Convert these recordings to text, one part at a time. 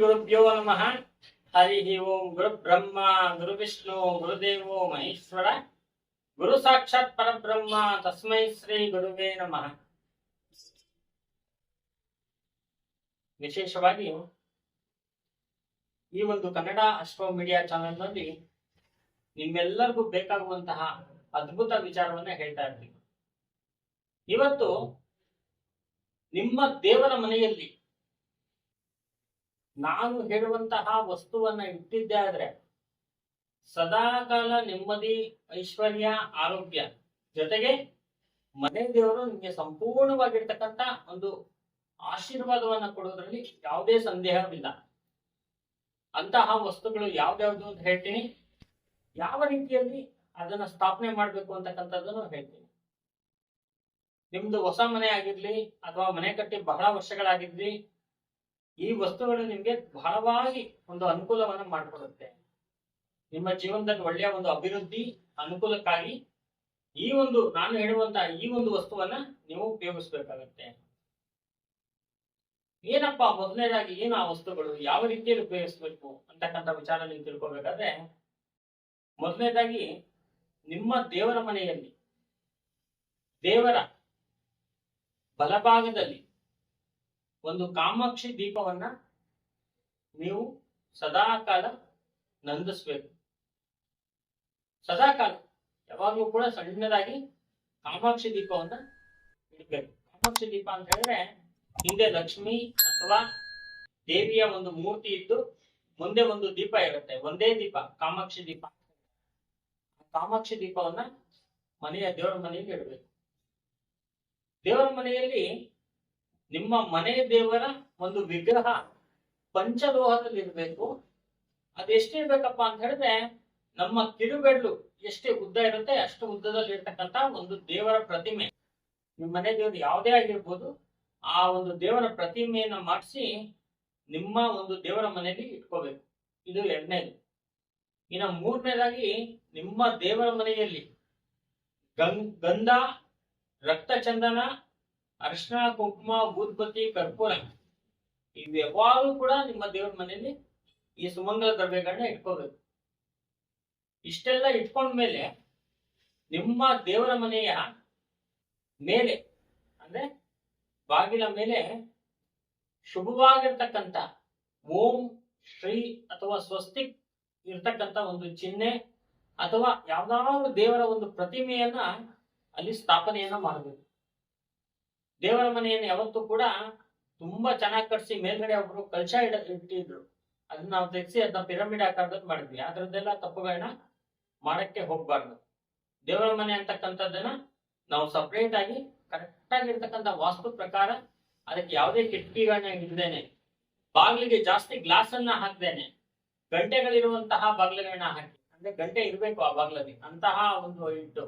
ಗುರುಭ್ಯೋ ನಮಃ ಹರಿ ಓಂ ಗುರು ಬ್ರಹ್ಮ ಗುರು ವಿಷ್ಣು ಗುರುದೇವೋ ಮಹೇಶ್ವರ ಗುರು ಸಾಕ್ಷಾತ್ ಪರಬ್ರಹ್ಮ ತಸ್ಮೈ ಶ್ರೀ ಗುರುವೇ ನಮಃ ವಿಶೇಷವಾಗಿ ಈ ಒಂದು ಕನ್ನಡ ಅಶ್ವ ಮೀಡಿಯಾ ಚಾನೆಲ್ನಲ್ಲಿ ನಿಮ್ಮೆಲ್ಲರಿಗೂ ಬೇಕಾಗುವಂತಹ ಅದ್ಭುತ ವಿಚಾರವನ್ನ ಹೇಳ್ತಾ ಇರ್ತೀವಿ ಇವತ್ತು ನಿಮ್ಮ ದೇವರ ಮನೆಯಲ್ಲಿ ನಾನು ಹೇಳುವಂತಹ ವಸ್ತುವನ್ನ ಇಟ್ಟಿದ್ದೆ ಆದ್ರೆ ಸದಾಕಾಲ ನೆಮ್ಮದಿ, ಐಶ್ವರ್ಯ, ಆರೋಗ್ಯ ಜೊತೆಗೆ ಮನೆ ದೇವರು ನಿಮಗೆ ಸಂಪೂರ್ಣವಾಗಿರ್ತಕ್ಕಂಥ ಒಂದು ಆಶೀರ್ವಾದವನ್ನ ಕೊಡೋದ್ರಲ್ಲಿ ಯಾವುದೇ ಸಂದೇಹವಿಲ್ಲ. ಅಂತಹ ವಸ್ತುಗಳು ಯಾವ್ದ್ಯಾವ್ದು ಅಂತ ಹೇಳ್ತೀನಿ. ಯಾವ ರೀತಿಯಲ್ಲಿ ಅದನ್ನ ಸ್ಥಾಪನೆ ಮಾಡ್ಬೇಕು ಅಂತಕ್ಕಂಥದ್ದನ್ನು ಹೇಳ್ತೀನಿ. ನಿಮ್ದು ಹೊಸ ಮನೆ ಆಗಿರ್ಲಿ ಅಥವಾ ಮನೆ ಕಟ್ಟಿ ಬಹಳ ವರ್ಷಗಳಾಗಿರ್ಲಿ ಈ ವಸ್ತುಗಳು ನಿಮ್ಗೆ ಬಹಳವಾಗಿ ಒಂದು ಅನುಕೂಲವನ್ನ ಮಾಡಿಕೊಡುತ್ತೆ. ನಿಮ್ಮ ಜೀವನದಲ್ಲಿ ಒಳ್ಳೆಯ ಒಂದು ಅಭಿವೃದ್ಧಿ, ಅನುಕೂಲಕ್ಕಾಗಿ ಈ ಒಂದು, ನಾನು ಹೇಳುವಂತಹ ಈ ಒಂದು ವಸ್ತುವನ್ನ ನೀವು ಉಪಯೋಗಿಸ್ಬೇಕಾಗತ್ತೆ. ಏನಪ್ಪ ಮೊದಲನೇದಾಗಿ ಏನು ಆ ವಸ್ತುಗಳು? ಯಾವ ರೀತಿಯಲ್ಲಿ ಉಪಯೋಗಿಸ್ಬೇಕು? ಅಂತಕ್ಕಂಥ ವಿಚಾರ ನೀವು ತಿಳ್ಕೊಬೇಕಾದ್ರೆ, ಮೊದಲನೇದಾಗಿ ನಿಮ್ಮ ದೇವರ ಮನೆಯಲ್ಲಿ, ದೇವರ ಬಲಭಾಗದಲ್ಲಿ ಒಂದು ಕಾಮಾಕ್ಷಿ ದೀಪವನ್ನ ನೀವು ಸದಾಕಾಲ ನಂದಿಸ್ಬೇಕು. ಸದಾಕಾಲ, ಯಾವಾಗಲೂ ಕೂಡ ಸಣ್ಣದಾಗಿ ಕಾಮಾಕ್ಷಿ ದೀಪವನ್ನ ಇಡಬೇಕು. ಕಾಮಾಕ್ಷಿ ದೀಪ ಅಂತ ಹೇಳಿದ್ರೆ ಹಿಂದೆ ಲಕ್ಷ್ಮಿ ಅಥವಾ ದೇವಿಯ ಒಂದು ಮೂರ್ತಿ ಇದ್ದು ಮುಂದೆ ಒಂದು ದೀಪ ಇರುತ್ತೆ. ಒಂದೇ ದೀಪ, ಕಾಮಾಕ್ಷಿ ದೀಪ ಕಾಮಾಕ್ಷಿ ದೀಪವನ್ನ ಮನೆಯ ದೇವರ ಮನೆಯಲ್ಲಿ ಇಡಬೇಕು. ದೇವರ ಮನೆಯಲ್ಲಿ ನಿಮ್ಮ ಮನೆ ದೇವರ ಒಂದು ವಿಗ್ರಹ ಪಂಚಲೋಹದಲ್ಲಿ ಇರಬೇಕು. ಅದೆಷ್ಟಿರ್ಬೇಕಪ್ಪ ಅಂತ ಹೇಳಿದ್ರೆ ನಮ್ಮ ಕಿರುಬೆರಳು ಎಷ್ಟೇ ಉದ್ದ ಇರುತ್ತೆ ಅಷ್ಟು ಉದ್ದದಲ್ಲಿ ಇರ್ತಕ್ಕಂತ ಒಂದು ದೇವರ ಪ್ರತಿಮೆ. ನಿಮ್ಮ ಮನೆ ದೇವರು ಯಾವುದೇ ಆಗಿರ್ಬೋದು, ಆ ಒಂದು ದೇವರ ಪ್ರತಿಮೆಯನ್ನ ಮಾಡಿಸಿ ನಿಮ್ಮ ಒಂದು ದೇವರ ಮನೆಯಲ್ಲಿ ಇಟ್ಕೋಬೇಕು. ಇದು ಎರಡನೇದು. ಇನ್ನು ಮೂರನೇದಾಗಿ ನಿಮ್ಮ ದೇವರ ಮನೆಯಲ್ಲಿ ಗಂ, ಗಂಧ ರಕ್ತ ಚಂದನ ಅರಿಶಿನ ಕುಂಕುಮ ಬೂದ್ಬತ್ತಿ ಕರ್ಪೂರ ಇವು ಯಾವಾಗಲೂ ಕೂಡ ನಿಮ್ಮ ದೇವರ ಮನೆಯಲ್ಲಿ ಈ ಸುಮಂಗಲ ದ್ರವ್ಯಗಳನ್ನ ಇಟ್ಕೋಬೇಕು. ಇಷ್ಟೆಲ್ಲ ಇಟ್ಕೊಂಡ್ಮೇಲೆ ನಿಮ್ಮ ದೇವರ ಮನೆಯ ಮೇಲೆ, ಅಂದ್ರೆ ಬಾಗಿಲ ಮೇಲೆ ಶುಭವಾಗಿರ್ತಕ್ಕಂಥ ಓಂ, ಶ್ರೀ ಅಥವಾ ಸ್ವಸ್ತಿಕ್ ಇರ್ತಕ್ಕಂಥ ಒಂದು ಚಿಹ್ನೆ ಅಥವಾ ಯಾವ್ದಾದ್ರು ದೇವರ ಒಂದು ಪ್ರತಿಮೆಯನ್ನ ಅಲ್ಲಿ ಸ್ಥಾಪನೆಯನ್ನ ಮಾಡಬೇಕು. ದೇವರ ಮನೆಯನ್ನು ಯಾವತ್ತೂ ಕೂಡ ತುಂಬಾ ಚೆನ್ನಾಗಿ ಕಟ್ಸಿ ಮೇಲ್ಗಡೆ ಒಬ್ರು ಕಲಶ ಇಡ, ಇಟ್ಟಿದ್ರು. ಅದನ್ನ ನಾವು ತೆಗೆಸಿ ಅದನ್ನ ಪಿರಮಿಡ್ ಆಕಾರದಲ್ಲಿ ಮಾಡಿದ್ವಿ. ಅದರದ್ದೆಲ್ಲ ತಪ್ಪುಗಳನ್ನ ಮಾಡಕ್ಕೆ ಹೋಗ್ಬಾರ್ದು. ದೇವರ ಮನೆ ಅಂತಕ್ಕಂಥದ್ದನ್ನ ನಾವು ಸಪ್ರೇಟ್ ಆಗಿ ಕರೆಕ್ಟ್ ಆಗಿರ್ತಕ್ಕಂಥ ವಾಸ್ತು ಪ್ರಕಾರ ಅದಕ್ಕೆ ಯಾವುದೇ ಕಿಟಕಿಗಳನ್ನ ಇಲ್ದೇನೆ ಬಾಗಿಲಿಗೆ ಜಾಸ್ತಿ ಗ್ಲಾಸ್ ಅನ್ನ ಹಾಕ್ದೇನೆ. ಗಂಟೆಗಳಿರುವಂತಹ ಬಾಗಿಲುಗಳನ್ನ ಹಾಕಿ. ಅಂದ್ರೆ ಗಂಟೆ ಇರಬೇಕು ಆ ಬಾಗಿಲಲ್ಲಿ. ಅಂತಹ ಒಂದು ಇಟ್ಟು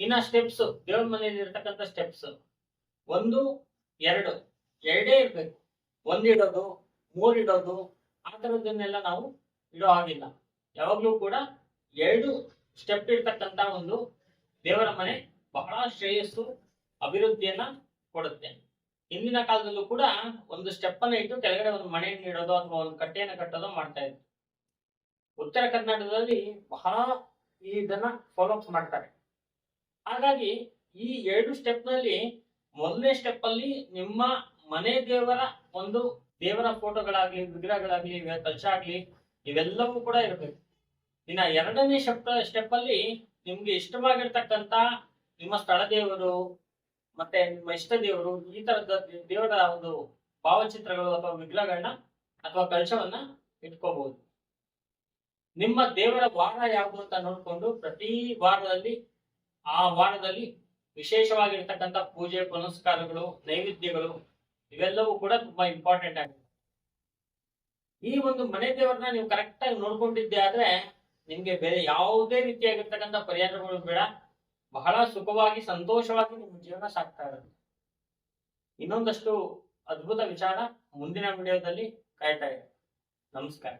ಇನ್ನ ಸ್ಟೆಪ್ಸ್ ದೇವ್ರ ಮನೆಯಲ್ಲಿ ಇರ್ತಕ್ಕಂಥ ಸ್ಟೆಪ್ಸ್ ಒಂದು, ಎರಡು. ಎರಡೇ ಇರ್ಬೇಕು. ಒಂದಿಡೋದು ಮೂರಿಡೋದು ಆ ಥರದನ್ನೆಲ್ಲ ನಾವು ಇಡೋ ಹಾಗಿಲ್ಲ. ಯಾವಾಗಲೂ ಕೂಡ ಎರಡು ಸ್ಟೆಪ್ ಇರ್ತಕ್ಕಂಥ ಒಂದು ದೇವರ ಮನೆ ಬಹಳ ಶ್ರೇಯಸ್ಸು, ಅಭಿವೃದ್ಧಿಯನ್ನ ಕೊಡುತ್ತೆ. ಹಿಂದಿನ ಕಾಲದಲ್ಲೂ ಕೂಡ ಒಂದು ಸ್ಟೆಪ್ ಅನ್ನ ಇಟ್ಟು ಕೆಳಗಡೆ ಒಂದು ಮನೆಯನ್ನು ಇಡೋದು ಅಥವಾ ಒಂದು ಕಟ್ಟೆಯನ್ನು ಕಟ್ಟೋದು ಮಾಡ್ತಾ ಇದ್ರು. ಉತ್ತರ ಕರ್ನಾಟಕದಲ್ಲಿ ಬಹಳ ಇದನ್ನ ಫಾಲೋ ಅಪ್ ಮಾಡ್ತಾರೆ. ಹಾಗಾಗಿ ಈ ಎರಡು ಸ್ಟೆಪ್ನಲ್ಲಿ ಮೊದಲನೇ ಸ್ಟೆಪ್ ಅಲ್ಲಿ ನಿಮ್ಮ ಮನೆ ದೇವರ ಒಂದು ದೇವರ ಫೋಟೋಗಳಾಗ್ಲಿ ವಿಗ್ರಹಗಳಾಗ್ಲಿ ಕಲಶ ಆಗ್ಲಿ, ಇವೆಲ್ಲವೂ ಕೂಡ ಇರಬೇಕು. ಇನ್ನ ಎರಡನೇ ಸ್ಟೆಪ್ ಸ್ಟೆಪ್ ಅಲ್ಲಿ ನಿಮ್ಗೆ ಇಷ್ಟವಾಗಿರ್ತಕ್ಕಂತ ನಿಮ್ಮ ಸ್ಥಳ ದೇವರು, ಮತ್ತೆ ನಿಮ್ಮ ಇಷ್ಟ ದೇವರು, ಈ ತರದ ದೇವರ ಒಂದು ಭಾವಚಿತ್ರಗಳು ಅಥವಾ ವಿಗ್ರಹಗಳನ್ನ ಅಥವಾ ಕಲಶವನ್ನ ಇಟ್ಕೋಬಹುದು ನಿಮ್ಮ ದೇವರ ವಾರ ಯಾವುದು ಅಂತ ನೋಡ್ಕೊಂಡು ಪ್ರತಿ ವಾರದಲ್ಲಿ, ಆ ವಾರದಲ್ಲಿ ವಿಶೇಷವಾಗಿರ್ತಕ್ಕಂಥ ಪೂಜೆ, ಪುನಸ್ಕಾರಗಳು, ನೈವೇದ್ಯಗಳು, ಇವೆಲ್ಲವೂ ಕೂಡ ತುಂಬಾ ಇಂಪಾರ್ಟೆಂಟ್ ಆಗಿದೆ. ಈ ಒಂದು ಮನೆ ದೇವರನ್ನ ನೀವು ಕರೆಕ್ಟ್ ಆಗಿ ನೋಡ್ಕೊಂಡಿದ್ದೆ ಆದ್ರೆ ನಿಮ್ಗೆ ಬೇರೆ ಯಾವುದೇ ರೀತಿಯಾಗಿರ್ತಕ್ಕಂಥ ಪರಿಹಾರಗಳು ಬೇಡ. ಬಹಳ ಸುಖವಾಗಿ, ಸಂತೋಷವಾಗಿ ನಿಮ್ಮ ಜೀವನ ಸಾಕ್ತಾ ಇರೋದು ಇನ್ನೊಂದಷ್ಟು ಅದ್ಭುತ ವಿಚಾರ ಮುಂದಿನ ವಿಡಿಯೋದಲ್ಲಿ ಕಾಯ್ತಾ ಇದೆ ನಮಸ್ಕಾರ.